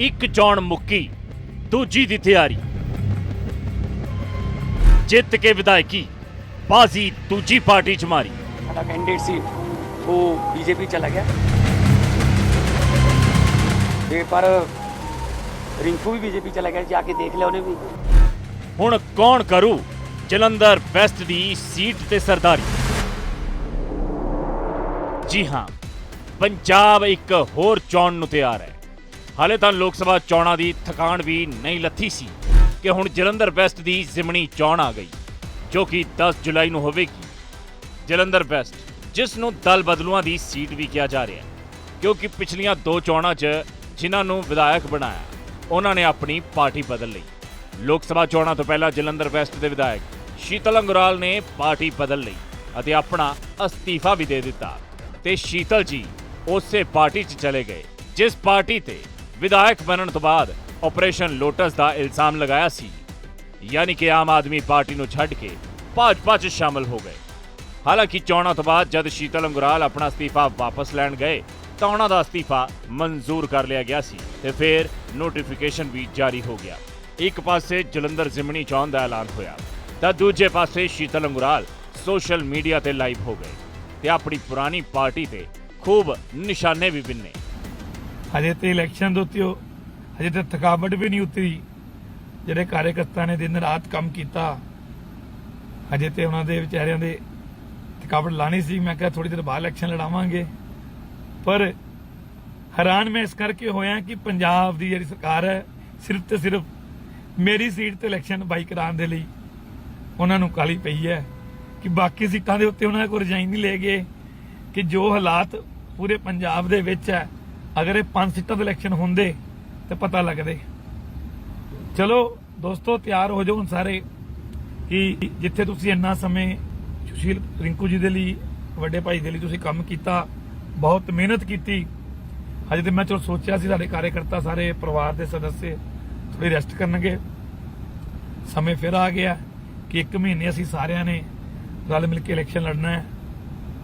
ਇੱਕ ਚੌਣ ਮੁੱਕੀ ਦੂਜੀ ਦੀ ਤਿਆਰੀ। ਜਿੱਤ ਕੇ ਵਿਧਾਇਕੀ ਬਾਜ਼ੀ ਦੂਜੀ ਪਾਰਟੀ ਚ ਮਾਰੀ। ਸਾਡਾ ਕੈਂਡੀਡੇਟ ਸੀ ਉਹ ਬੀਜੇਪੀ ਚਲਾ ਗਿਆ। ਤੇ ਪਰ ਰਿੰਕੂ ਵੀ ਬੀਜੇਪੀ ਚਲਾ ਗਿਆ ਜਾ ਕੇ ਦੇਖ ਲਿਆ ਉਹਨੇ ਵੀ। ਹੁਣ ਕੌਣ ਕਰੂ ਜਲੰਧਰ ਵੈਸਟ ਦੀ ਸੀਟ ਤੇ ਸਰਦਾਰੀ? ਜੀ ਹਾਂ ਪੰਜਾਬ ਇੱਕ ਹੋਰ ਚੋਣ ਨੂੰ ਤਿਆਰ ਹੈ। ਹਾਲੇ ਤਾਂ ਲੋਕ ਸਭਾ ਚੋਣਾਂ ਦੀ ਥਕਾਨ ਵੀ ਨਹੀਂ ਲੱਥੀ ਸੀ ਕਿ ਹੁਣ ਜਲੰਧਰ ਵੈਸਟ ਦੀ ਜ਼ਿਮਣੀ ਚੋਣ ਆ ਗਈ, ਜੋ ਕਿ 10 ਜੁਲਾਈ ਨੂੰ ਹੋਵੇਗੀ। ਜਲੰਧਰ ਵੈਸਟ, ਜਿਸ ਨੂੰ ਦਲ ਬਦਲੂਆਂ ਦੀ ਸੀਟ ਵੀ ਕਿਹਾ ਜਾ ਰਿਹਾ ਹੈ, ਕਿਉਂਕਿ ਪਿਛਲੀਆਂ ਦੋ ਚੋਣਾਂ 'ਚ ਜਿਨ੍ਹਾਂ ਨੂੰ ਵਿਧਾਇਕ ਬਣਾਇਆ, ਉਹਨਾਂ ਨੇ ਆਪਣੀ ਪਾਰਟੀ ਬਦਲ ਲਈ। ਲੋਕ ਸਭਾ ਚੋਣਾਂ ਤੋਂ ਪਹਿਲਾਂ ਜਲੰਧਰ ਵੈਸਟ ਦੇ ਵਿਧਾਇਕ ਸ਼ੀਤਲ ਅੰਗਰਾਲ ਨੇ ਪਾਰਟੀ ਬਦਲ ਲਈ ਅਤੇ ਆਪਣਾ ਅਸਤੀਫਾ ਵੀ ਦੇ ਦਿੱਤਾ ਤੇ ਸ਼ੀਤਲ ਜੀ ਉਸੇ ਪਾਰਟੀ 'ਚ ਚਲੇ ਗਏ, ਜਿਸ ਪਾਰਟੀ ਤੇ ਵਿਧਾਇਕ ਬਣਨ ਤੋਂ ਬਾਅਦ ਆਪਰੇਸ਼ਨ ਲੋਟਸ ਦਾ ਇਲਜ਼ਾਮ ਲਗਾਇਆ ਸੀ। ਯਾਨੀ ਕਿ ਆਮ ਆਦਮੀ ਪਾਰਟੀ ਨੂੰ ਛੱਡ ਕੇ ਭਾਜਪਾ 'ਚ ਸ਼ਾਮਲ ਹੋ ਗਏ। ਹਾਲਾਂਕਿ ਚੋਣਾਂ ਤੋਂ ਬਾਅਦ ਜਦ ਸ਼ੀਤਲ ਅੰਗਰਾਲ ਆਪਣਾ ਅਸਤੀਫਾ ਵਾਪਸ ਲੈਣ ਗਏ, ਤਾਂ ਉਹਨਾਂ ਦਾ ਅਸਤੀਫਾ ਮਨਜ਼ੂਰ ਕਰ ਲਿਆ ਗਿਆ ਸੀ ਤੇ ਫਿਰ ਨੋਟੀਫਿਕੇਸ਼ਨ ਵੀ ਜਾਰੀ ਹੋ ਗਿਆ। ਇੱਕ ਪਾਸੇ ਜਲੰਧਰ ਜ਼ਿਮਣੀ ਚੋਣ ਦਾ ਐਲਾਨ ਹੋਇਆ, ਤਾਂ ਦੂਜੇ ਪਾਸੇ ਸ਼ੀਤਲ ਅੰਗਰਾਲ ਸੋਸ਼ਲ ਮੀਡੀਆ ਤੇ ਲਾਈਵ ਹੋ ਗਏ ਤੇ ਆਪਣੀ ਪੁਰਾਣੀ ਪਾਰਟੀ ਤੇ ਖੂਬ ਨਿਸ਼ਾਨੇ ਵੀ ਬਿੰਨੇ। ਹਜੇ ਤੇ ਇਲੈਕਸ਼ਨ ਦੇ ਉੱਤੇ ਉਹ- ਹਜੇ ਤੇ ਥਕਾਵਟ ਵੀ ਨਹੀਂ ਉਤਰੀ। ਜਿਹੜੇ ਕਾਰਜਕਰਤਾ ਨੇ ਦਿਨ ਰਾਤ ਕੰਮ ਕੀਤਾ, ਹਜੇ ਤੇ ਉਹਨਾਂ ਦੇ ਵਿਚਾਰਿਆਂ ਦੇ ਥਕਾਵਟ ਲਾਣੀ ਸੀ। ਮੈਂ ਕਿਹਾ ਥੋੜੀ ਦੇਰ ਬਾਅਦ ਇਲੈਕਸ਼ਨ ਲੜਾਵਾਂਗੇ। ਪਰ ਹੈਰਾਨ ਮੈਂ ਇਸ ਕਰਕੇ ਹੋਇਆ ਕਿ ਪੰਜਾਬ ਦੀ ਜਿਹੜੀ ਸਰਕਾਰ ਹੈ, ਸਿਰਫ ਤੇ ਸਿਰਫ ਮੇਰੀ ਸੀਟ ਤੇ ਇਲੈਕਸ਼ਨ ਬਾਈ ਕਰਾਉਣ ਦੇ ਲਈ ਉਹਨਾਂ ਨੂੰ ਕਾਲੀ ਪਈ ਹੈ ਕਿ ਬਾਕੀ ਸੀਟਾਂ ਦੇ ਉੱਤੇ ਉਹਨਾਂ ਕੋਲ ਰਜਾਈ ਨਹੀਂ ਲੈ ਗਏ, ਕਿ ਜੋ ਹਾਲਾਤ ਪੂਰੇ ਪੰਜਾਬ ਦੇ ਵਿੱਚ ਹੈ ਅਗਰ ਇਹ ਪੰਜ ਸੀਟਾਂ ਦੇ ਇਲੈਕਸ਼ਨ ਹੁੰਦੇ ਤੇ ਪਤਾ ਲੱਗਦੇ। ਚਲੋ ਦੋਸਤੋ, ਤਿਆਰ ਹੋ ਜਾਓ ਹੁਣ ਸਾਰੇ ਕਿ ਜਿੱਥੇ ਤੁਸੀਂ ਇੰਨਾ ਸਮੇਂ ਸੁਸ਼ੀਲ ਰਿੰਕੂ ਜੀ ਦੇ ਲਈ, ਵੱਡੇ ਭਾਈ ਦੇ ਲਈ ਤੁਸੀਂ ਕੰਮ ਕੀਤਾ, ਬਹੁਤ ਮਿਹਨਤ ਕੀਤੀ। ਹਜੇ ਤੇ ਮੈਂ ਚਲੋ ਸੋਚਿਆ ਸੀ ਸਾਡੇ ਕਾਰਜਕਰਤਾ ਸਾਰੇ ਪਰਿਵਾਰ ਦੇ ਸਦੱਸੇ ਥੋੜੀ ਰੈਸਟ ਕਰਨਗੇ। ਸਮੇਂ ਫਿਰ ਆ ਗਿਆ ਕਿ ਇੱਕ ਮਹੀਨੇ ਅਸੀਂ ਸਾਰਿਆਂ ਨੇ ਰਲ ਮਿਲ ਕੇ ਇਲੈਕਸ਼ਨ ਲੜਨਾ ਹੈ।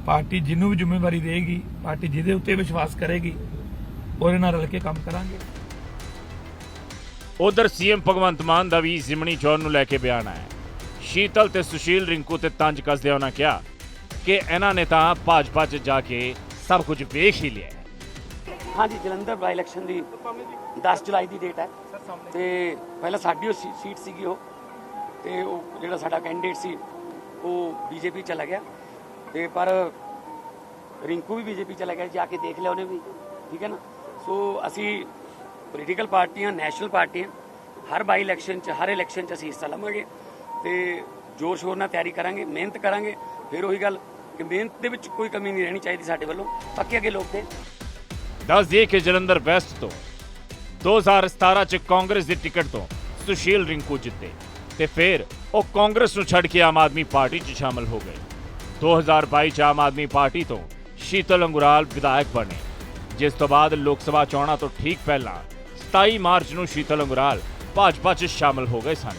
ਪਾਰਟੀ ਜਿਹਨੂੰ ਵੀ ਜ਼ਿੰਮੇਵਾਰੀ ਦੇਗੀ, ਪਾਰਟੀ ਜਿਹਦੇ ਉੱਤੇ ਵਿਸ਼ਵਾਸ ਕਰੇਗੀ ਉਹਦੇ ਨਾਲ ਰਲ ਕੇ ਕੰਮ ਕਰਾਂਗੇ। ਉਧਰ ਸੀਐਮ ਭਗਵੰਤ ਮਾਨ ਦਾ ਵੀ ਜ਼ਿਮਣੀ ਚੋਣ ਨੂੰ ਲੈ ਕੇ ਬਿਆਨ ਆਇਆ ਸ਼ੀਤਲ ਤੇ ਸੁਸ਼ੀਲ ਰਿੰਕੂ ਤੇ ਤੰਜ ਕੱਸਦਿਆਂ ਉਹਨਾਂ ਕਿਹਾ ਕਿ ਇਹਨਾਂ ਨੇ ਤਾਂ ਭਾਜਪਾ 'ਚ ਜਾ ਕੇ ਸਭ ਕੁਝ ਵੇਖ ਹੀ ਲਿਆ। ਹਾਂਜੀ ਜਲੰਧਰ ਬਾਈ ਇਲੈਕਸ਼ਨ ਦੀ 10 ਜੁਲਾਈ ਦੀ ਡੇਟ ਹੈ। ਤੇ ਪਹਿਲਾਂ ਸਾਡੀ ਉਹ ਸੀ- ਸੀਟ ਸੀਗੀ ਉਹ। ਤੇ ਉਹ ਜਿਹੜਾ ਸਾਡਾ ਕੈਂਡੀਡੇਟ ਸੀ ਉਹ ਬੀਜੇਪੀ ਚਲਾ ਗਿਆ। ਤੇ ਪਰ ਰਿੰਕੂ ਵੀ ਬੀਜੇਪੀ ਚਲਾ ਗਿਆ। ਜਾ ਕੇ ਦੇਖ ਲਿਆ ਉਹਨੇ ਵੀ। ਠੀਕ ਹੈ ਨਾ? ਸੋ ਅਸੀਂ ਪੋਲੀਟੀਕਲ ਪਾਰਟੀਆਂ ਨੈਸ਼ਨਲ ਪਾਰਟੀਆਂ, ਹਰ ਬਾਈ ਇਲੈਕਸ਼ਨ 'ਚ, ਹਰ ਇਲੈਕਸ਼ਨ 'ਚ ਅਸੀਂ ਹਿੱਸਾ ਲਵਾਂਗੇ ਤੇ ਜ਼ੋਰ ਸ਼ੋਰ ਨਾਲ ਤਿਆਰੀ ਕਰਾਂਗੇ, ਮਿਹਨਤ ਕਰਾਂਗੇ। ਫਿਰ ਉਹੀ ਗੱਲ ਕਿ ਮਿਹਨਤ ਦੇ ਵਿੱਚ ਕੋਈ ਕਮੀ ਨਹੀਂ ਰਹਿਣੀ ਚਾਹੀਦੀ ਸਾਡੇ ਵੱਲੋਂ। ਪੱਕੇ ਅੱਗੇ ਲੋਕ ਤੇ ਦੱਸ ਦਈਏ ਕਿ ਜਲੰਧਰ ਵੈਸਟ ਤੋਂ 2017 ਚ ਕਾਂਗਰਸ ਦੀ ਟਿਕਟ ਤੋਂ ਸੁਸ਼ੀਲ ਰਿੰਕੂ ਜਿੱਤੇ ਤੇ ਫਿਰ ਉਹ ਕਾਂਗਰਸ ਨੂੰ ਛੱਡ ਕੇ ਆਮ ਆਦਮੀ ਪਾਰਟੀ 'ਚ ਸ਼ਾਮਲ ਹੋ ਗਏ। 2022 ਚ ਆਮ ਆਦਮੀ ਪਾਰਟੀ ਤੋਂ ਸ਼ੀਤਲ ਅੰਗੁਰਾਲ ਵਿਧਾਇਕ ਬਣੇ। ਜਿਸ ਤੋਂ ਬਾਅਦ ਲੋਕ ਸਭਾ ਚੋਣਾਂ ਤੋਂ ਠੀਕ ਪਹਿਲਾਂ 27 ਮਾਰਚ ਨੂੰ ਸ਼ੀਤਲ ਅੰਗਰਾਲ ਭਾਜਪਾ 'ਚ ਸ਼ਾਮਲ ਹੋ ਗਏ ਸਨ।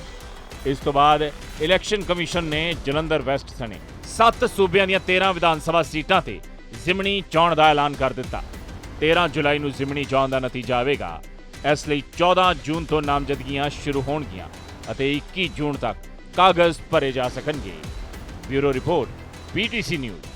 ਇਸ ਤੋਂ ਬਾਅਦ ਇਲੈਕਸ਼ਨ ਕਮਿਸ਼ਨ ਨੇ ਜਲੰਧਰ ਵੈਸਟ ਸਣੇ 7 ਸੂਬਿਆਂ ਦੀਆਂ 13 ਵਿਧਾਨ ਸਭਾ ਸੀਟਾਂ ਤੇ ਜ਼ਿਮਣੀ ਚੋਣ ਦਾ ਐਲਾਨ ਕਰ ਦਿੱਤਾ। 13 ਜੁਲਾਈ ਨੂੰ ਜ਼ਿਮਣੀ ਚੋਣ ਦਾ ਨਤੀਜਾ ਆਵੇਗਾ। ਇਸ ਲਈ 14 ਜੂਨ ਤੋਂ ਨਾਮਜ਼ਦਗੀਆਂ ਸ਼ੁਰੂ ਹੋਣਗੀਆਂ ਅਤੇ 21 ਜੂਨ ਤੱਕ ਕਾਗਜ਼ ਭਰੇ ਜਾ ਸਕਣਗੇ। Bureau report PTC news.